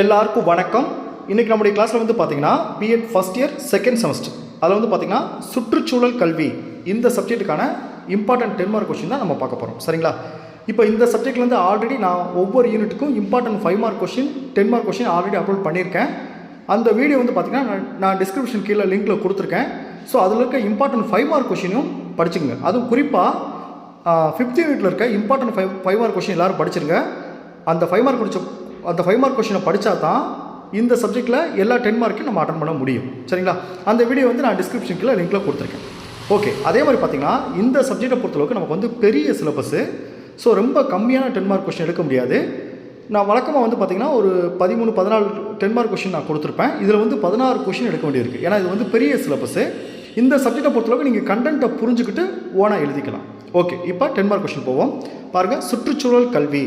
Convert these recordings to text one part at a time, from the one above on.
எல்லாருக்கும் வணக்கம். இன்றைக்கி நம்முடைய கிளாஸில் வந்து பார்த்தீங்கன்னா B Ed first year second semester அதில் வந்து பார்த்தீங்கன்னா சுற்றுச்சூழல் கல்வி. இந்த சப்ஜெக்ட்டுக்கான இம்பார்ட்டன்ட் டென் மார்க் கொஷின் தான் நம்ம பார்க்க போகிறோம் சரிங்களா? இப்போ இந்த சப்ஜெக்ட்லேருந்து ஆல்ரெடி நான் ஒவ்வொரு யூனிட்டுக்கும் important five mark question ten mark question already upload பண்ணியிருக்கேன். அந்த வீடியோ வந்து பார்த்திங்கன்னா நான் நான் டிஸ்கிரிப்ஷன் கீழே லிங்க்கில் கொடுத்துருக்கேன். ஸோ அதில் இருக்க இம்பார்ட்டன்ட் ஃபைவ் மார்க் கொஷினும் படிச்சுங்க அதுவும் குறிப்பாக ஃபிஃப்த் யூனிட்டில் இருக்க important five five mark question எல்லோரும் படிச்சிருங்க. அந்த ஃபைவ் மார்க் படிச்ச அந்த ஃபைவ் மார்க் கொஷினை படித்தா தான் இந்த சப்ஜெக்ட்டில் எல்லா டென் மார்க்கையும் நம்ம அட்டன் பண்ண முடியும். சரிங்களா? அந்த வீடியோ வந்து நான் டிஸ்கிரிப்ஷன் கீழே லிங்க்கில் கொடுத்துருக்கேன். ஓகே அதே மாதிரி பார்த்தீங்கன்னா இந்த சப்ஜெக்டை பொறுத்தளவுக்கு நமக்கு வந்து பெரிய சிலபஸ்ஸு ஸோ ரொம்ப கம்மியான டென் மார்க் கொஷின் எடுக்க முடியாது. நான் வழக்கமாக வந்து பார்த்தீங்கன்னா ஒரு பதிமூணு பதினாலு டென் மார்க் கொஷின் நான் கொடுத்துருப்பேன். இதில் வந்து பதினாறு கொஷின் எடுக்க வேண்டியிருக்கு. ஏன்னா இது வந்து பெரிய சிலபஸ்ஸு இந்த சப்ஜெக்டை பொறுத்தளவுக்கு நீங்கள் கண்டென்ட்டை புரிஞ்சுக்கிட்டு ஓனாக எழுதிக்கலாம். ஓகே இப்போ டென் மார்க் கொஷின் போவோம். பாருங்கள் சுற்றுச்சூழல் கல்வி.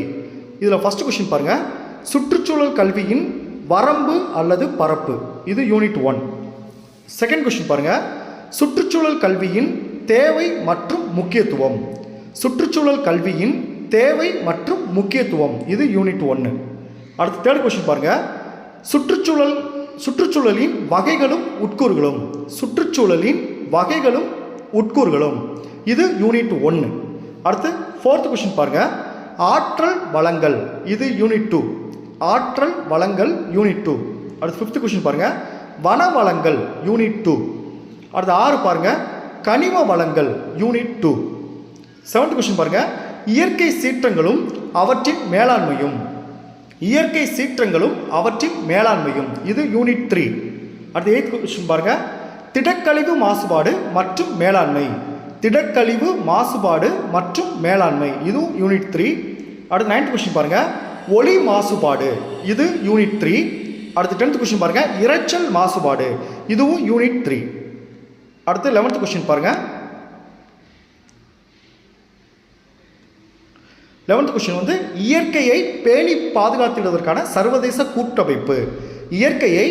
இதில் ஃபஸ்ட்டு கொஷின் பாருங்கள் சுற்றுச்சூழல் கல்வியின் வரம்பு அல்லது பரப்பு. இது யூனிட் ஒன் செகண்ட் கொஸ்டின் பாருங்க. சுற்றுச்சூழல் கல்வியின் தேவை மற்றும் முக்கியத்துவம். சுற்றுச்சூழல் கல்வியின் தேவை மற்றும் முக்கியத்துவம். இது யூனிட் ஒன்று அடுத்து தேர்ட் கொஸ்டின் பாருங்கள் சுற்றுச்சூழல் சுற்றுச்சூழலின் வகைகளும் உட்கூறுகளும். சுற்றுச்சூழலின் வகைகளும் உட்கூறுகளும். இது யூனிட் ஒன்று அடுத்து ஃபோர்த் கொஸ்டின் பாருங்கள் ஆற்றல் வளங்கள். இது யூனிட் டூ ஆற்றல் வளங்கள் யூனிட் டூ அடுத்து ஃபிஃப்த் கொஷின் பாருங்கள் வன வளங்கள் யூனிட் டூ அடுத்து ஆறு பாருங்க. கனிம வளங்கள் யூனிட் டூ செவன்த் கொஸ்டின் பாருங்கள் இயற்கை சீற்றங்களும் அவற்றின் மேலாண்மையும். இயற்கை சீற்றங்களும் அவற்றின் மேலாண்மையும். இது யூனிட் த்ரீ அடுத்து எயித் கொஸ்டின் பாருங்க. திடக்கழிவு மாசுபாடு மற்றும் மேலாண்மை. திடக்கழிவு மாசுபாடு மற்றும் மேலாண்மை. இதுவும் யூனிட் த்ரீ அடுத்து நைன்த் கொஷின் பாருங்கள் ஒளி மாசுபாடு. இது யூனிட் த்ரீ அடுத்து டென்த் கொஷின் பாருங்கள் இரைச்சல் மாசுபாடு. இதுவும் யூனிட் த்ரீ அடுத்து லெவன்த் கொஸ்டின் பாருங்கள் லெவன்த் கொஸ்டின் வந்து இயற்கையை பேணி பாதுகாத்திடுவதற்கான சர்வதேச கூட்டமைப்பு. இயற்கையை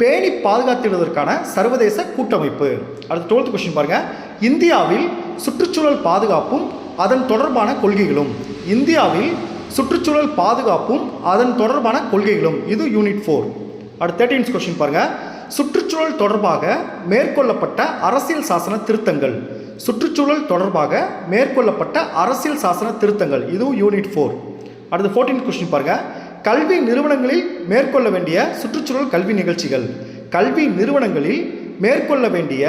பேணி பாதுகாத்திடுவதற்கான சர்வதேச கூட்டமைப்பு. அடுத்து டுவெல்த் கொஸ்டின் பாருங்கள் இந்தியாவில் சுற்றுச்சூழல் பாதுகாப்பும் அதன் தொடர்பான கொள்கைகளும். இந்தியாவில் சுற்றுச்சூழல் பாதுகாப்பும் அதன் தொடர்பான கொள்கைகளும். இது யூனிட் ஃபோர் அடுத்த தேர்ட்டீன்ஸ் கொஸ்டின் பாருங்கள் சுற்றுச்சூழல் தொடர்பாக மேற்கொள்ளப்பட்ட அரசியல் சாசன திருத்தங்கள். சுற்றுச்சூழல் தொடர்பாக மேற்கொள்ளப்பட்ட அரசியல் சாசன திருத்தங்கள். இதுவும் யூனிட் ஃபோர் அடுத்து ஃபோர்டீன் கொஸ்டின் பாருங்கள் கல்வி நிறுவனங்களில் மேற்கொள்ள வேண்டிய சுற்றுச்சூழல் கல்வி நிகழ்ச்சிகள். கல்வி நிறுவனங்களில் மேற்கொள்ள வேண்டிய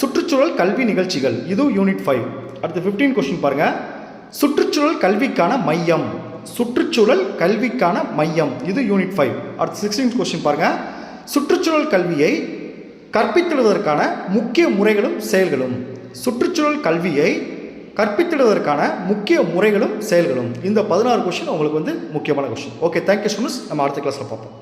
சுற்றுச்சூழல் கல்வி நிகழ்ச்சிகள். இதுவும் யூனிட் ஃபைவ் அடுத்து ஃபிஃப்டீன் கொஸ்டின் பாருங்கள் சுற்றுச்சூழல் கல்விக்கான மையம். சுற்றுச்சூழல் கல்விக்கான மையம். இது யூனிட் ஃபைவ் அடுத்து சிக்ஸ்டீன் கொஸ்டின் பாருங்க. சுற்றுச்சூழல் கல்வியை கற்பித்திடுவதற்கான முக்கிய முறைகளும் செயல்களும். சுற்றுச்சூழல் கல்வியை கற்பித்திடுவதற்கான முக்கிய முறைகளும் செயல்களும். இந்த பதினாறு கொஸ்டின் உங்களுக்கு வந்து முக்கியமான கொஸ்டின் ஓகே தேங்க்யூ ஸ்டூடெண்ட்ஸ் நம்ம அடுத்த கிளாஸில் பார்ப்போம்.